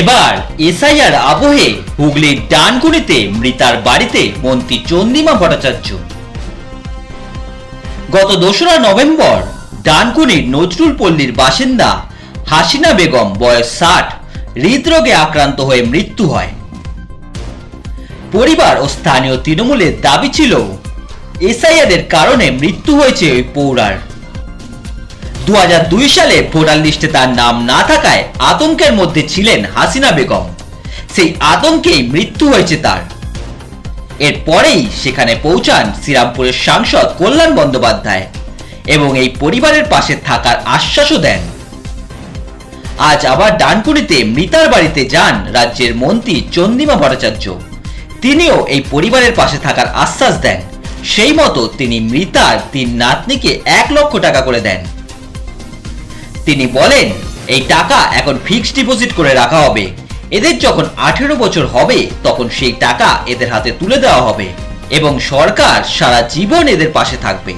এবার এসআইআর আবহে হুগলির ডানকুনিতে মৃতার বাড়িতে মন্ত্রী চন্দিমা ভট্টাচার্য। গত দোসরা নভেম্বর ডানকুনির নজরুল পল্লীর বাসিন্দা হাসিনা বেগম বয়স ষাট, হৃদরোগে আক্রান্ত হয়ে মৃত্যু হয়। পরিবার ও স্থানীয় তৃণমূলের দাবি ছিল এসআইআর এর কারণে মৃত্যু হয়েছে ওই পৌরার। দু হাজার দুই সালে ভোটার লিস্টে তার নাম না থাকায় আতঙ্কের মধ্যে ছিলেন হাসিনা বেগম। সেই আতঙ্কেই মৃত্যু হয়েছে তার। এরপরেই সেখানে পৌঁছান শ্রীরামপুরের সাংসদ কল্যাণ বন্দ্যোপাধ্যায় এবং এই পরিবারের পাশে থাকার আশ্বাসও দেন। আজ আবার ডানকুনিতে মৃতার বাড়িতে যান রাজ্যের মন্ত্রী চন্দিমা ভট্টাচার্য। তিনিও এই পরিবারের পাশে থাকার আশ্বাস দেন। সেই মতো তিনি মৃতার তিন নাতনিকে এক লক্ষ টাকা করে দেন। তিনি বলেন, এই টাকা এখন ফিক্সড ডিপোজিট করে রাখা হবে। এদের যখন আঠেরো বছর হবে, তখন সেই টাকা এদের হাতে তুলে দেওয়া হবে এবং সরকার সারা জীবন এদের পাশে থাকবে।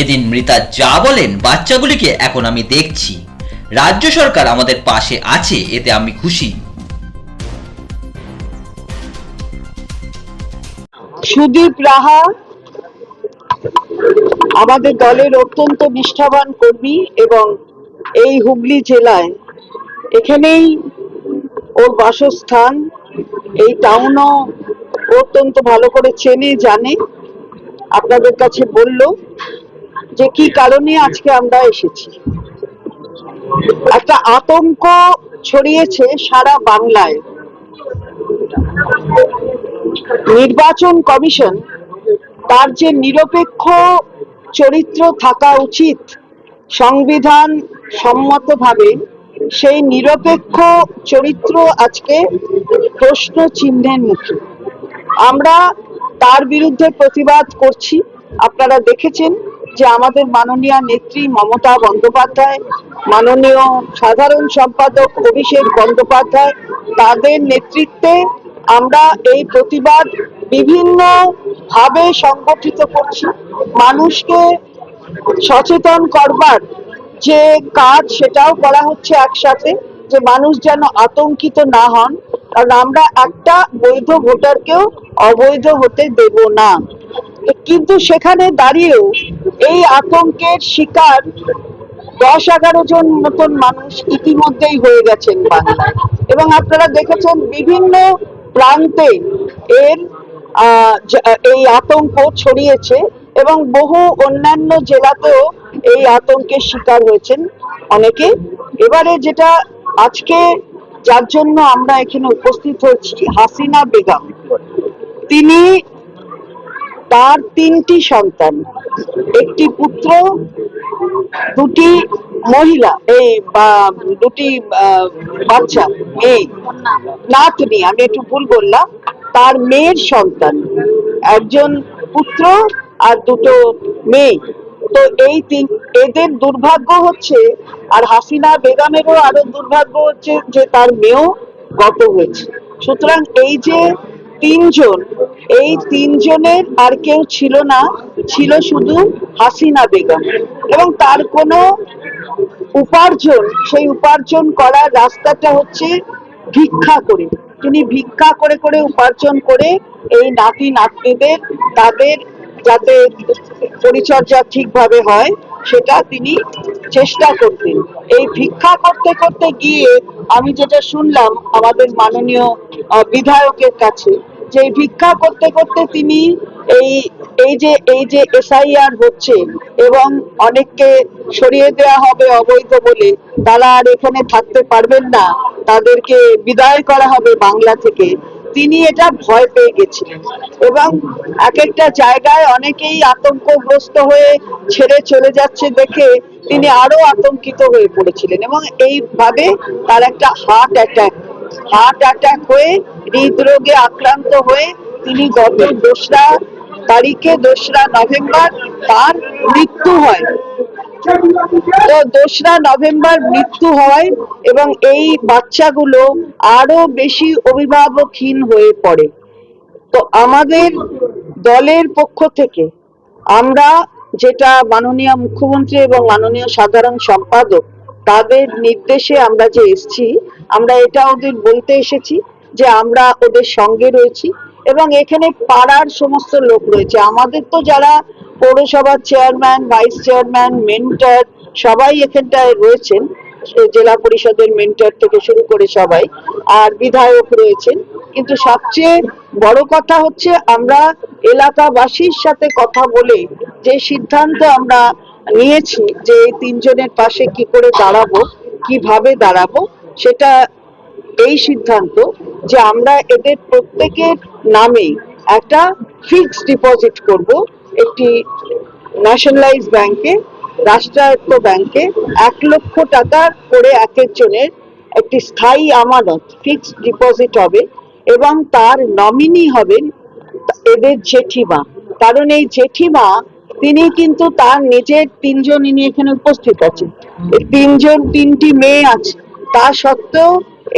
এদিন মৃতা যা বলেন, বাচ্চাগুলিকে এখন আমি দেখছি। রাজ্য সরকার আমাদের পাশে আছে, এতে আমি খুশি। সুদীপ রাহা আমাদের দলের অত্যন্ত নিষ্ঠাবান কর্মী এবং এই হুগলি জেলায় এখানেই ওর বাসস্থান, এই টাউনও অত্যন্ত ভালো করে চেনে, জানে, আপনাদের কাছে বলল যে কি কারণে আজকে আমরা এসেছি। একটা আতঙ্ক ছড়িয়েছে সারা বাংলায়। নির্বাচন কমিশন তার যে নিরপেক্ষ চরিত্র থাকা উচিত, সংবিধান সম্মতভাবে সেই নিরপেক্ষ চরিত্র আজকে প্রশ্ন চিহ্নের মুখে। আমরা তার বিরুদ্ধে প্রতিবাদ করছি। আপনারা দেখেছেন যে আমাদের মাননীয় নেত্রী মমতা বন্দ্যোপাধ্যায়, মাননীয় সাধারণ সম্পাদক অভিষেক বন্দ্যোপাধ্যায়, তাদের নেতৃত্বে আমরা এই প্রতিবাদ বিভিন্ন ভাবে সংগঠিত করছি। মানুষকে সচেতন করবার যে কাজ, সেটাও করা হচ্ছে একসাথে, যে মানুষ যেন আতঙ্কিত না হন। কারণ আমরা একটা বৈধ ভোটারকেও অবৈধ হতে দেব না। কিন্তু সেখানে দাঁড়িয়েও এই আতঙ্কের শিকার দশ এগারো জন মতন মানুষ ইতিমধ্যেই হয়ে গেছেন এবং আপনারা দেখেছেন, বিভিন্ন প্রান্তে এর এই আতঙ্ক ছড়িয়েছে এবং বহু অন্যান্য জেলাতেও এই আতঙ্কের শিকার হয়েছেন অনেকে। এবারে যেটা আজকে যার জন্য আমরা এখানে উপস্থিত হয়েছি, হাসিনা বেগম। তিনি তার তিনটি সন্তান, একটি পুত্র, দুটি মহিলা, এই দুটি বাচ্চা, মেয়ে নাতনি আমি একটু ভুল বললাম, তার মেয়ের সন্তান, একজন পুত্র আর দুটো মেয়ে। তো এই তিন, এদের দুর্ভাগ্য হচ্ছে, আর হাসিনা বেগমেরও আরও দুর্ভাগ্য হচ্ছে যে তার মেয়েও গত হয়েছে। সুতরাং এই যে তিনজন এই তিনজনের আর কেউ ছিল না, ছিল শুধু হাসিনা বেগম। এবং তার কোনো উপার্জন, সেই উপার্জন করার রাস্তাটা হচ্ছে ভিক্ষা করে। তিনি ভিক্ষা করে করে উপার্জন করে এই নাতি নাতনিদের, তাদের যাতে পরিচর্যা ঠিকভাবে হয়, সেটা তিনি চেষ্টা করতেন। এই ভিক্ষা করতে করতে গিয়ে আমি যেটা শুনলাম আমাদের মাননীয় বিধায়কের কাছে যে ভিক্ষা করতে করতে তিনি এই এই যে এই যে এসআইআর হচ্ছে এবং অনেককে সরিয়ে দেওয়া হবে অবৈধ বলে, তারা আর এখানে থাকতে পারবেন না। তাদেরকে বিদায় করা হবে বাংলা থেকে। তিনি এটা ভয় পেয়ে গেছিলেন। এবং এক একটা জায়গায় অনেকেই আতঙ্কগ্রস্ত হয়ে ছেড়ে চলে যাচ্ছে দেখে তিনি আরও আতঙ্কিত হয়ে পড়েছিলেন। এবং এইভাবে তার একটা হার্ট অ্যাটাক হার্ট অ্যাটাক হয়ে, হৃদরোগে আক্রান্ত হয়ে তিনি গত দোসরা তারিখে, দোসরা নভেম্বর তার মৃত্যু হয়। তো দোসরা নভেম্বর মৃত্যু হয় এবং এই বাচ্চাগুলো আরও বেশি অভিভাবকহীন হয়ে পড়ে। তো আমাদের দলের পক্ষ থেকে আমরা যেটা মাননীয় মুখ্যমন্ত্রী এবং মাননীয় সাধারণ সম্পাদক তাদের নির্দেশে আমরা যে এসছি, আমরা এটা ওদের বলতে এসেছি যে আমরা ওদের সঙ্গে রয়েছি এবং এখানে পাড়ার সমস্ত লোক রয়েছে। আমাদের তো যারা পৌরসভার চেয়ারম্যান, ভাইস চেয়ারম্যান, মেন্টর সবাই এখানটায় রয়েছেন। জেলা পরিষদের মেন্টর থেকে শুরু করে সবাই আর বিধায়ক রয়েছেন। কিন্তু সবচেয়ে বড় কথা হচ্ছে আমরা এলাকাবাসীর সাথে কথা বলে যে সিদ্ধান্ত আমরা নিয়েছি যে এই তিনজনের পাশে কি করে দাঁড়াবো, কীভাবে দাঁড়াবো, সেটা এই সিদ্ধান্ত যে আমরা এদের প্রত্যেকের নামে একটা ফিক্সড ডিপোজিট করব একটি ন্যাশনালাইজ ব্যাংকে রাষ্ট্রায়ত্ত ব্যাংকে এক লক্ষ টাকা করে এক একজনের একটি স্থায়ী আমানত ফিক্সড ডিপোজিট হবে এবং তার নমিনি হবেন এদের জেঠিমা। কারণ এই জেঠিমা তিনি কিন্তু তার নিজের তিনজন ইনি এখানে উপস্থিত আছেন। তিনজন তিনটি মেয়ে আছে। তা সত্ত্বেও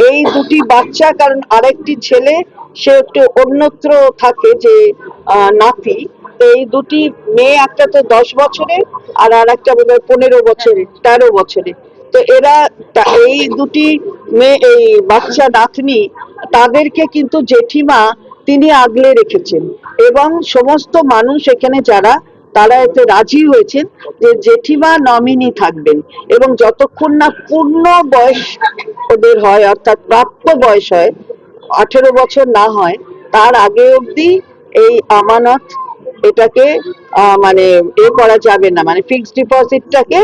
এই দুটি বাচ্চা, কারণ আরেকটি ছেলে, সে একটু অন্যত্র থাকে যে নাতি। এই দুটি মেয়ে একটা তো দশ বছরের আর আর একটা বোধ হয় পনেরো বছরের তেরো বছরের তো এরা এই দুটি মেয়ে, এই বাচ্চা নাতনি, তাদেরকে কিন্তু জেঠিমা তিনি আগলে রেখেছেন। এবং সমস্ত মানুষ এখানে যারা তারা এতে রাজি হয়েছেন যে জেঠিমা নমিনি থাকবেন এবং যতক্ষণ না পূর্ণ বয়স ওদের হয়, অর্থাৎ প্রাপ্ত বয়স হয়, আঠেরো বছর না হয়, তার আগে অবধি এই আমানত এটাকে মানে এ করা যাবে না মানে ফিক্সড ডিপোজিটটাকে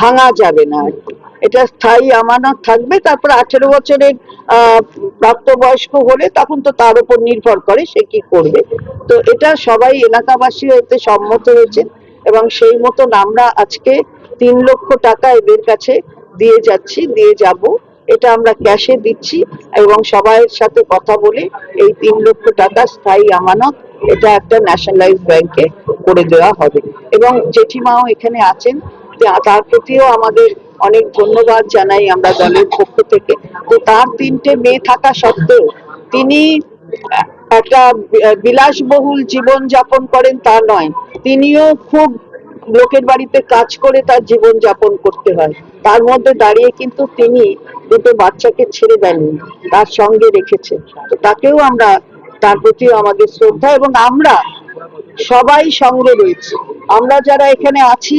ভাঙা যাবে না আর কি। এটা স্থায়ী আমানত থাকবে, তারপর আঠেরো বছরের প্রাপ্তবয়স্ক হলে তখন তো তার উপর নির্ভর করে সে কি করবে। তো এটা সবাই এলাকাবাসী এতে সম্মত হয়েছে এবং সেই মতন আমরা আজকে তিন লক্ষ টাকা এদের কাছে দিয়ে যাচ্ছি, দিয়ে যাব। এটা আমরা ক্যাশে দিচ্ছি এবং সবাইয়ের সাথে কথা বলে এই তিন লক্ষ টাকা স্থায়ী আমানত এটা একটা ন্যাশনালাইজ ব্যাংকে করে দেওয়া হবে। এবং জেঠিমাও এখানে আছেন তার প্রতিও আমাদের অনেক ধন্যবাদ জানাই আমরা দলের পক্ষ থেকে। তো তার তিনটে মেয়ে থাকা সত্ত্বেও তিনি একটা বিলাসবহুল জীবন যাপন করেন তা নয়, তিনিও খুব লোকের বাড়িতে কাজ করে তার জীবন যাপন করতে হয়। তার মধ্যে দাঁড়িয়ে কিন্তু তিনি দুটো বাচ্চাকে ছেড়ে দেননি, তার সঙ্গে রেখেছে। তো তাকেও আমরা, তার প্রতিও আমাদের শ্রদ্ধা এবং আমরা সবাই সঙ্গে রয়েছি। আমরা যারা এখানে আছি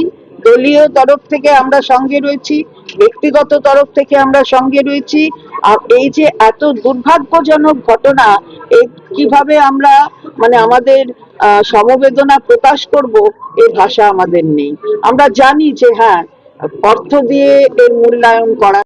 দলীয় তরফ থেকে আমরা সঙ্গে রয়েছি, ব্যক্তিগত তরফ থেকে আমরা সঙ্গে রয়েছি। আর এই যে এত দুর্ভাগ্যজনক ঘটনা, এ কীভাবে আমরা মানে আমাদের সমবেদনা প্রকাশ করব, এ ভাষা আমাদের নেই। আমরা জানি যে হ্যাঁ অর্থ দিয়ে এর মূল্যায়ন করা